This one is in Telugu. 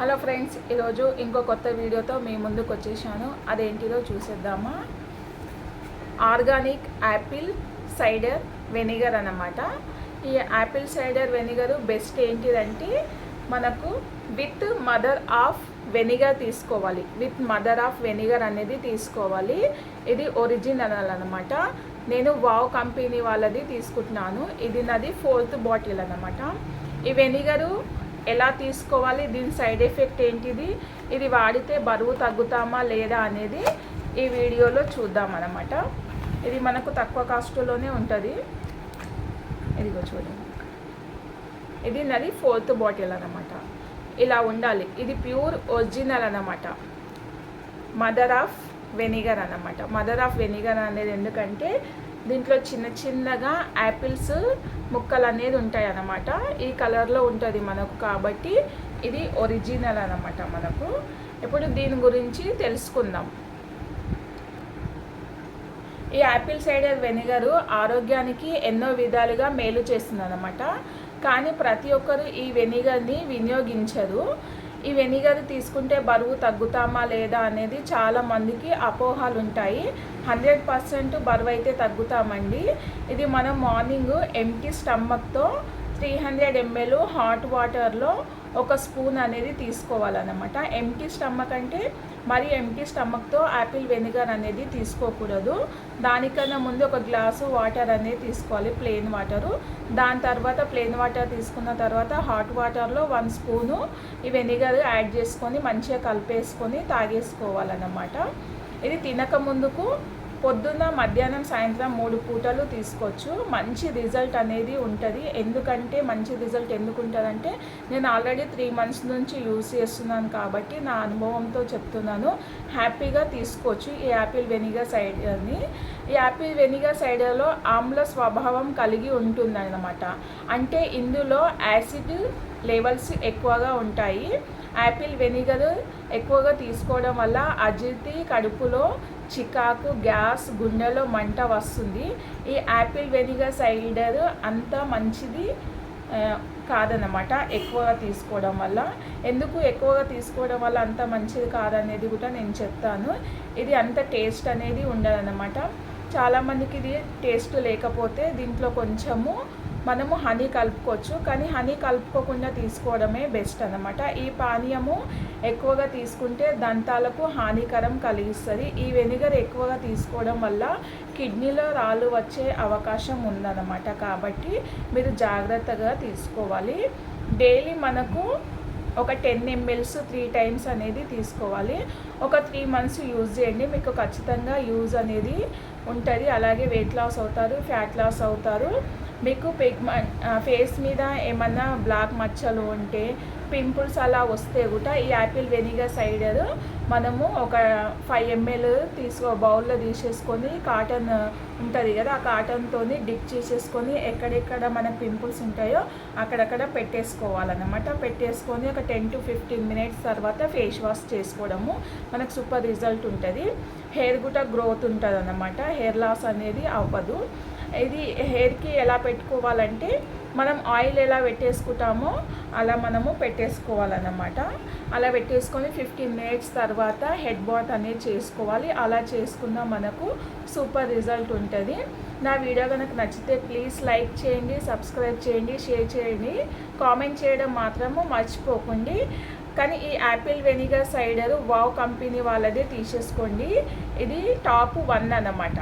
హలో ఫ్రెండ్స్ ఈరోజు ఇంకో కొత్త వీడియోతో మీ ముందుకు వచ్చేసాను. అదేంటిదో చూసేద్దామా? ఆర్గానిక్ యాపిల్ సైడర్ వెనిగర్ అన్నమాట. ఈ యాపిల్ సైడర్ వెనిగర్ బెస్ట్ ఏంటిదంటే మనకు విత్ మదర్ ఆఫ్ వెనిగర్ తీసుకోవాలి. విత్ మదర్ ఆఫ్ వెనిగర్ అనేది తీసుకోవాలి. ఇది ఒరిజినల్ అనమాట నేను వావ్ కంపెనీ వాళ్ళది తీసుకుంటున్నాను. ఇది నాది ఫోర్త్ బాటిల్ అనమాట ఈ వెనిగరు ఎలా తీసుకోవాలి దీని సైడ్ ఎఫెక్ట్ ఏంటిది ఇది వాడితే బరువు తగ్గుతామా లేదా అనేది ఈ వీడియోలో చూద్దాం అనమాట ఇది మనకు తక్కువ కాస్ట్లోనే ఉంటుంది. ఇదిగో చూడండి ఇది నాది ఫోర్త్ బాటిల్ అనమాట ఇలా ఉండాలి. ఇది ప్యూర్ ఒరిజినల్ అనమాట మదర్ ఆఫ్ వెనిగర్ అనమాట మదర్ ఆఫ్ వెనిగర్ అనేది ఎందుకంటే దీంట్లో చిన్న చిన్నగా యాపిల్స్ ముక్కలు అనేది ఉంటాయి అన్నమాట. ఈ కలర్లో ఉంటుంది మనకు కాబట్టి ఇది ఒరిజినల్ అన్నమాట మనకు. ఇప్పుడు దీని గురించి తెలుసుకుందాం. ఈ యాపిల్ సైడర్ వెనిగరు ఆరోగ్యానికి ఎన్నో విధాలుగా మేలు చేస్తుంది అనమాట కానీ ప్రతి ఒక్కరు ఈ వెనిగర్ని వినియోగించరు. ఈ వెనిగర్ తీసుకుంటే బరువు తగ్గుతామా లేదా అనేది చాలా మందికి ఉంటాయి హండ్రెడ్ పర్సెంట్ బరువు అయితే తగ్గుతామండి. ఇది మనం మార్నింగ్ ఎంటీ స్టమక్తో త్రీ హండ్రెడ్ ఎంఎల్ హాట్ వాటర్లో ఒక స్పూన్ అనేది తీసుకోవాలన్నమాట. ఎంటీ స్టమక్ అంటే మరి ఎంటీ స్టమక్తో యాపిల్ వెనిగర్ అనేది తీసుకోకూడదు. దానికన్నా ముందు ఒక గ్లాసు వాటర్ అనేది తీసుకోవాలి ప్లెయిన్ వాటరు. దాని తర్వాత ప్లెయిన్ వాటర్ తీసుకున్న తర్వాత హాట్ వాటర్లో వన్ స్పూను ఈ వెనిగర్ యాడ్ చేసుకొని మంచిగా కలిపేసుకొని తాగేసుకోవాలన్నమాట. ఇది తినక ముందుకు పొద్దున్న మధ్యాహ్నం సాయంత్రం మూడు పూటలు తీసుకోవచ్చు. మంచి రిజల్ట్ అనేది ఉంటుంది. ఎందుకంటే మంచి రిజల్ట్ ఎందుకు ఉంటుందంటే నేను ఆల్రెడీ త్రీ మంత్స్ నుంచి యూస్ చేస్తున్నాను కాబట్టి నా అనుభవంతో చెప్తున్నాను. హ్యాపీగా తీసుకోవచ్చు ఈ యాపిల్ వెనిగర్ సైడర్ని. ఈ యాపిల్ వెనిగర్ సైడర్లో ఆమ్ల స్వభావం కలిగి ఉంటుందన్నమాట. అంటే ఇందులో యాసిడ్ లెవెల్స్ ఎక్కువగా ఉంటాయి. యాపిల్ వెనిగర్ ఎక్కువగా తీసుకోవడం వల్ల అజీర్తి కడుపులో చికాకు గ్యాస్ గుండెలో మంట వస్తుంది. ఈ యాపిల్ వెనిగర్ సైడర్ అంత మంచిది కాదనమాట ఎక్కువగా తీసుకోవడం వల్ల. ఎందుకు ఎక్కువగా తీసుకోవడం వల్ల అంత మంచిది కాదనేది కూడా నేను చెప్తాను. ఇది అంత టేస్ట్ అనేది ఉండదన్నమాట. చాలామందికి ఇది టేస్ట్ లేకపోతే దీంట్లో కొంచెము మనము హనీ కలుపుకోవచ్చు కానీ హనీ కలుపుకోకుండా తీసుకోవడమే బెస్ట్ అనమాట ఈ పానీయము ఎక్కువగా తీసుకుంటే దంతాలకు హానికరం కలిగిస్తుంది. ఈ వెనిగర్ ఎక్కువగా తీసుకోవడం వల్ల కిడ్నీలో రాళ్ళు వచ్చే అవకాశం ఉందన్నమాట. కాబట్టి మీరు జాగ్రత్తగా తీసుకోవాలి. డైలీ మనకు ఒక టెన్ ఎంఎల్స్ త్రీ టైమ్స్ అనేది తీసుకోవాలి. ఒక త్రీ మంత్స్ యూజ్ చేయండి. మీకు ఖచ్చితంగా యూజ్ అనేది ఉంటుంది. అలాగే వెయిట్ లాస్ అవుతారు ఫ్యాట్ లాస్ అవుతారు. మీకు పిగ్మ ఫేస్ మీద ఏమన్నా బ్లాక్ మచ్చలు ఉంటే పింపుల్స్ అలా వస్తే కూడా ఈ యాపిల్ వెనిగర్ సైడర్ మనము ఒక ఫైవ్ ఎంఎల్ తీసుకో బౌల్లో తీసేసుకొని కాటన్ ఉంటుంది కదా ఆ కాటన్తో డిప్ చేసేసుకొని ఎక్కడెక్కడ మనకు పింపుల్స్ ఉంటాయో అక్కడక్కడ పెట్టేసుకోవాలన్నమాట. పెట్టేసుకొని ఒక టెన్ టు ఫిఫ్టీన్ మినిట్స్ తర్వాత ఫేస్ వాష్ చేసుకోవడము మనకు సూపర్ రిజల్ట్ ఉంటుంది. హెయిర్ కూడా గ్రోత్ ఉంటుంది అన్నమాట హెయిర్ లాస్ అనేది అవ్వదు. ఇది హెయిర్కి ఎలా పెట్టుకోవాలంటే మనం ఆయిల్ ఎలా పెట్టేసుకుంటామో అలా మనము పెట్టేసుకోవాలన్నమాట. అలా పెట్టేసుకొని ఫిఫ్టీన్ మినిట్స్ తర్వాత హెడ్ బాత్ అనేది చేసుకోవాలి. అలా చేసుకున్న మనకు సూపర్ రిజల్ట్ ఉంటుంది. నా వీడియో కనుక నచ్చితే ప్లీజ్ లైక్ చేయండి సబ్స్క్రైబ్ చేయండి షేర్ చేయండి. కామెంట్ చేయడం మాత్రము మర్చిపోకండి. కానీ ఈ apple vinegar cider wow company వాళ్ళదే తీసేసుకోండి. ఇది టాప్ వన్ అన్నమాట.